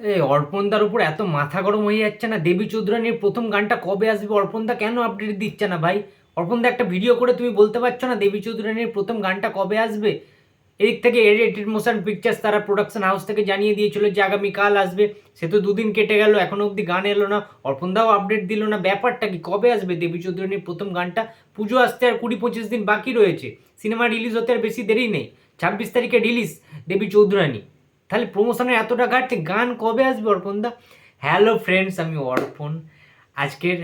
এই অর্পণদার উপর এত মাথা গরম হয়ে যাচ্ছে না? দেবী চৌধুরানীর প্রথম গানটা কবে আসবে? অর্পণদা কেন আপডেট দিচ্ছে না ভাই? অর্পণদা, একটা ভিডিও করে তুমি বলতে পারছ না দেবী চৌধুরানীর প্রথম গানটা কবে আসবে? এদিক থেকে এডিটেড মোশন পিকচার্স তারা প্রোডাকশন হাউস থেকে জানিয়ে দিয়েছিল যে আগামীকাল আসবে। সে তো দুদিন কেটে গেল, এখনও অবধি গান এলো না। অর্পণদাও আপডেট দিল না। ব্যাপারটা কি? কবে আসবে দেবী চৌধুরানীর প্রথম গানটা? পুজো আসতে আর কুড়ি পঁচিশ দিন বাকি রয়েছে। সিনেমা রিলিজ হতে আর বেশি দেরি নেই। ছাব্বিশ তারিখে রিলিজ দেবী চৌধুরানী। তাহলে প্রমোশনের এতটা ঘাটছে গান কবে আসবে অর্পণদা হ্যালো ফ্রেন্ডস আমি অর্পণ। আজকের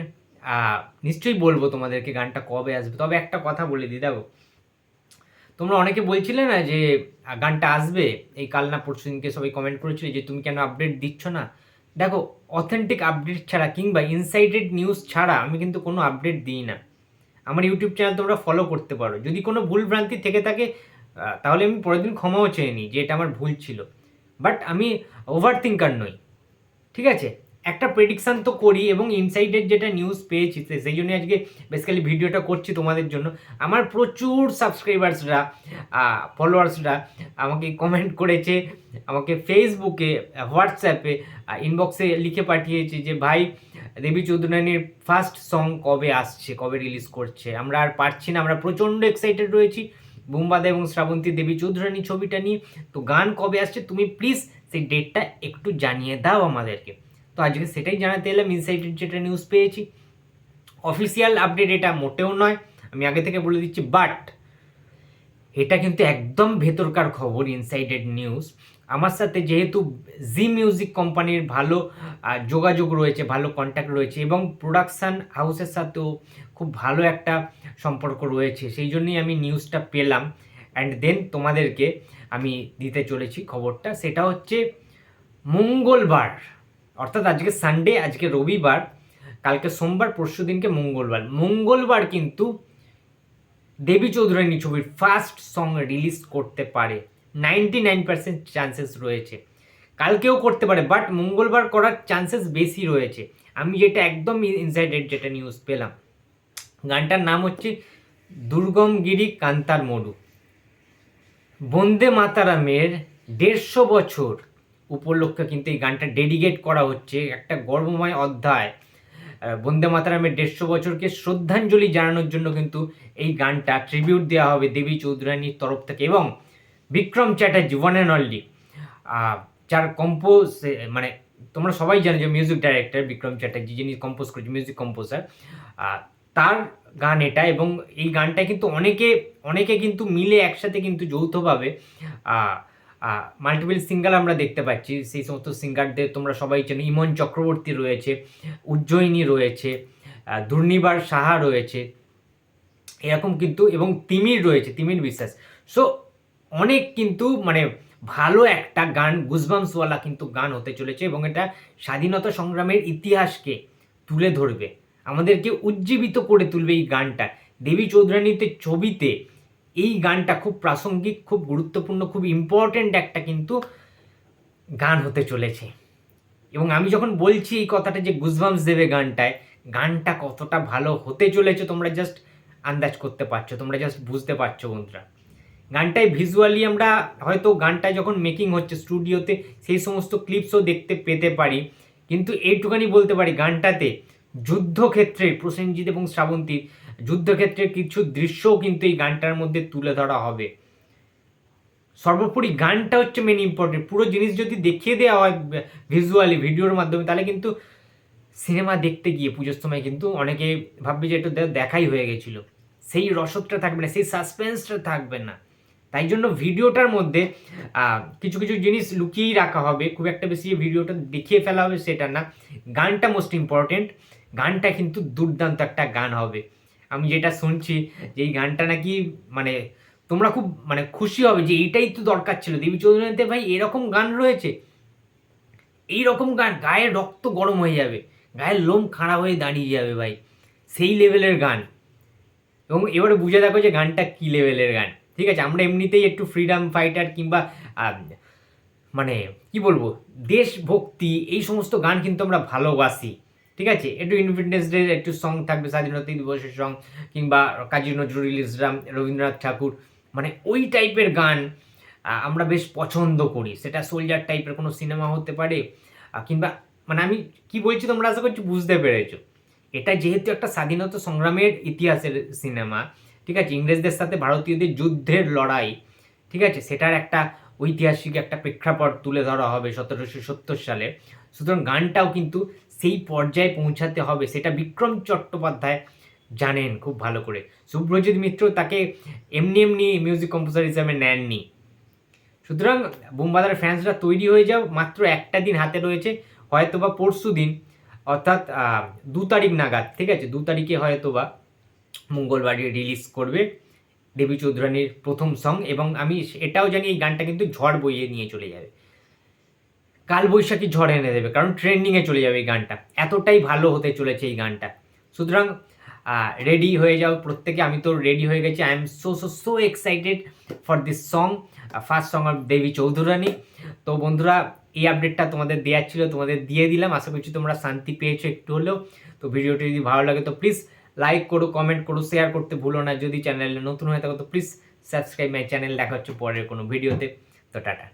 নিশ্চয়ই বলব তোমাদেরকে গানটা কবে আসবে। তবে একটা কথা বলে দিই, দেখো। তোমরা অনেকে বলছিলে না যে গানটা আসবে? এই কাল না পরশু দিনকে সবাই কমেন্ট করেছিলে যে, তুমি কেন আপডেট দিচ্ছ না? দেখো অথেন্টিক আপডেট ছাড়া কিংবা ইনসাইডেড নিউজ ছাড়া আমি কিন্তু কোনো আপডেট দিই না। আমার ইউটিউব চ্যানেল তোমরা ফলো করতে পারো। যদি কোনো ভুল ভ্রান্তি থেকে থাকে তাহলে আমি পরের দিন ক্ষমাও চেয়ে নিই যে, এটা আমার ভুল ছিল। বাট আমি ওভার থিঙ্কার নই, ঠিক আছে? একটা প্রেডিকশান তো করি এবং ইনসাইডের যেটা নিউজ পেয়েছি সেই জন্য আজকে বেসিক্যালি ভিডিওটা করছি তোমাদের জন্য। আমার প্রচুর সাবস্ক্রাইবার্সরা ফলোয়ার্সরা আমাকে কমেন্ট করেছে, আমাকে ফেসবুকে হোয়াটসঅ্যাপে ইনবক্সে লিখে পাঠিয়েছে যে, ভাই, দেবী চৌধুরানীর ফার্স্ট সং কবে আসছে? কবে রিলিজ করছে? আমরা আর পারছি না, আমরা প্রচণ্ড এক্সাইটেড রয়েছি। বুম্বাদা এবং শ্রাবন্তী দেবী চৌধুরানী ছবিটা নিয়ে। তো গান কবে আসছে তুমি প্লিজ সেই ডেটটা একটু জানিয়ে দাও আমাদেরকে। তো আজকে সেটাই জানাতে এলাম ইনসাইটেড যেটা নিউজ পেয়েছি। অফিসিয়াল আপডেট এটা মোটেও নয়, আমি আগে থেকে বলে দিচ্ছি বাট এটা কিন্তু একদম ভেতরকার খবর ইনসাইডেড নিউজ আমার সাথে যেহেতু জি মিউজিক কোম্পানির ভালো যোগাযোগ রয়েছে, ভালো কন্ট্যাক্ট রয়েছে এবং প্রোডাকশান হাউসের সাথেও খুব ভালো একটা সম্পর্ক রয়েছে। সেই জন্যই আমি নিউজটা পেলাম। অ্যান্ড দেন তোমাদেরকে আমি দিতে চলেছি খবরটা। সেটা হচ্ছে মঙ্গলবার, অর্থাৎ আজকে সানডে আজকে রবিবার, কালকে সোমবার, পরশু দিনকে মঙ্গলবার। মঙ্গলবার কিন্তু দেবী চৌধুরানী ছবির ফার্স্ট সং রিলিজ করতে পারে। নাইনটি নাইন পার্সেন্ট চান্সেস রয়েছে। কালকেও করতে পারে বাট মঙ্গলবার করার চান্সেস বেশি রয়েছে। আমি যেটা একদম ইনসাইডেড যেটা নিউজ পেলাম। গানটার নাম হচ্ছে দুর্গমগিরি কান্তার মরু বন্দে মাতারামের দেড়শো বছর উপলক্ষে কিন্তু এই গানটা ডেডিকেট করা হচ্ছে। একটা গর্বময় অধ্যায়। বন্দে মাতারামের দেড়শো বছরকে শ্রদ্ধাঞ্জলি জানানোর জন্য কিন্তু এই গানটা ট্রিবিউট দেওয়া হবে দেবী চৌধুরানীর তরফ থেকে এবং Bikram Chatterjee one and only যার কম্পোজ মানে তোমরা সবাই জানো যে মিউজিক ডাইরেক্টর বিক্রম চ্যাটার্জি, যিনি কম্পোজ করেছে মিউজিক কম্পোজার তার গান এটা এবং এই গানটা কিন্তু অনেকে অনেকে কিন্তু মিলে একসাথে কিন্তু যৌথভাবে মাল্টিপল সিঙ্গার আমরা দেখতে পাচ্ছি। সেই সমস্ত সিঙ্গারদের তোমরা সবাই চেনো। ইমন চক্রবর্তী রয়েছে, উজ্জয়িনী রয়েছে দুর্নিবার সাহা রয়েছে, এরকম কিন্তু এবং তিমির রয়েছে, তিমির বিশ্বাস। সো অনেক কিন্তু মানে ভালো একটা গান গুজবামসওয়ালা কিন্তু গান হতে চলেছে এবং এটা স্বাধীনতা সংগ্রামের ইতিহাসকে তুলে ধরবে। আমাদেরকে উজ্জীবিত করে তুলবে এই গানটা। দেবী চৌধুরানীতে ছবিতে এই গানটা খুব প্রাসঙ্গিক, খুব গুরুত্বপূর্ণ, খুব ইম্পর্ট্যান্ট একটা কিন্তু গান হতে চলেছে। এবং আমি যখন বলছি এই কথাটা যে গুজবামস দেবে গানটায়, গানটা কতটা ভালো হতে চলেছে তোমরা জাস্ট আন্দাজ করতে পারছ, তোমরা জাস্ট বুঝতে পারছ বন্ধুরা। গানটায় ভিজুয়ালি আমরা হয়তো গানটা যখন মেকিং হচ্ছে স্টুডিওতে সেই সমস্ত ক্লিপসও দেখতে পেতে পারি। কিন্তু এইটুখানি বলতে পারি, গানটাতে যুদ্ধক্ষেত্রে প্রসেনজিৎ এবং শ্রাবন্তীর যুদ্ধক্ষেত্রের কিছু দৃশ্যও কিন্তু এই গানটার মধ্যে তুলে ধরা হবে। সর্বোপরি গানটা হচ্ছে মেন ইম্পর্টেন্ট পুরো জিনিস যদি দেখিয়ে দেওয়া হয় ভিজুয়ালি ভিডিওর মাধ্যমে, তাহলে কিন্তু সিনেমা দেখতে গিয়ে পুজোর সময় কিন্তু অনেকে ভাববে যে একটু দে- দেখাই হয়ে গেছিল। সেই রসদটা থাকবে না, সেই সাসপেন্সটা থাকবে না। তাই জন্য ভিডিওটার মধ্যে কিছু কিছু জিনিস লুকিয়েই রাখা হবে। খুব একটা বেশি ভিডিওটা দেখিয়ে ফেলা হবে সেটা না। গানটা মোস্ট ইম্পর্টেন্ট গানটা কিন্তু দুর্দান্ত একটা গান হবে। আমি যেটা শুনছি যে এই গানটা নাকি মানে তোমরা খুব মানে খুশি হবে যে এইটাই তো দরকার ছিল। দেবী চৌধুরীতে ভাই এরকম গান রয়েছে। এই রকম গান গায়ে রক্ত গরম হয়ে যাবে। গায়ের লোম খাড়া হয়ে দাঁড়িয়ে যাবে ভাই। সেই লেভেলের গান। এবং এবারে বুঝে দেখো যে গানটা কী লেভেলের গান। ঠিক আছে, আমরা এমনিতেই একটু ফ্রিডম ফাইটার কিংবা মানে কি বলব? দেশভক্তি, এই সমস্ত গান কিন্তু আমরা ভালোবাসি। ঠিক আছে? একটু ইন্ডিপেন্ডেন্স ডে একটু সং থাকবে, স্বাধীনতা দিবসের সং কিংবা কাজী নজরুল ইসলাম রবীন্দ্রনাথ ঠাকুর। মানে ওই টাইপের গান আমরা বেশ পছন্দ করি। সেটা সোলজার টাইপের কোনো সিনেমা হতে পারে কিংবা মানে আমি কি বলছি তোমরা আশা করছি বুঝতে পেরেছ। এটা যেহেতু একটা স্বাধীনতা সংগ্রামের ইতিহাসের সিনেমা ঠিক আছে? ইংরেজদের সাথে ভারতীয়দের যুদ্ধের লড়াই, ঠিক আছে? সেটার একটা ঐতিহাসিক একটা প্রেক্ষাপট তুলে ধরা হবে সতেরোশো সত্তর সালে। সুতরাং গানটাও কিন্তু সেই পর্যায়ে পৌঁছাতে হবে, সেটা বিক্রম চট্টোপাধ্যায় জানেন খুব ভালো করে। শুভ্রজিৎ মিত্র তাকে এমনি এমনি মিউজিক কম্পোজার হিসাবে নেননি। সুতরাং বোমবাদার ফ্যান্সরা তৈরি হয়ে যাও, মাত্র একটা দিন হাতে রয়েছে হয়তো বা পরশু দিন, অর্থাৎ দু তারিখ নাগাদ, ঠিক আছে? দু তারিখে হয়তো বা মঙ্গলবার রিলিজ করবে। দেবী চৌধুরানীর প্রথম সং এবং আমি এটাও জানি এই গানটা কিন্তু ঝড় বইয়ে নিয়ে চলে যাবে। কাল বৈশাখী ঝড় এনে দেবে, কারণ ট্রেন্ডিংয়ে চলে যাবে এই গানটা। এতটাই ভালো হতে চলেছে এই গানটা। সুতরাং রেডি হয়ে যাও, প্রত্যেকে, আমি তো রেডি হয়ে গেছি। I am so so so excited for this song first song of Debi Chowdhurani. তো বন্ধুরা, এই আপডেটটা তোমাদের দেওয়ার ছিল, তোমাদের দিয়ে দিলাম। আশা করছি তোমরা শান্তি পেয়েছ একটু হলেও। তো ভিডিওটি যদি ভালো লাগে, তো প্লিজ লাইক করো কমেন্ট করো শেয়ার করতে ভুলো না। যদি চ্যানেলে নতুন হয়ে থাকো, তো প্লিজ সাবস্ক্রাইব মাই চ্যানেল দেখা হচ্ছে পরের কোনো ভিডিওতে তো টাটা।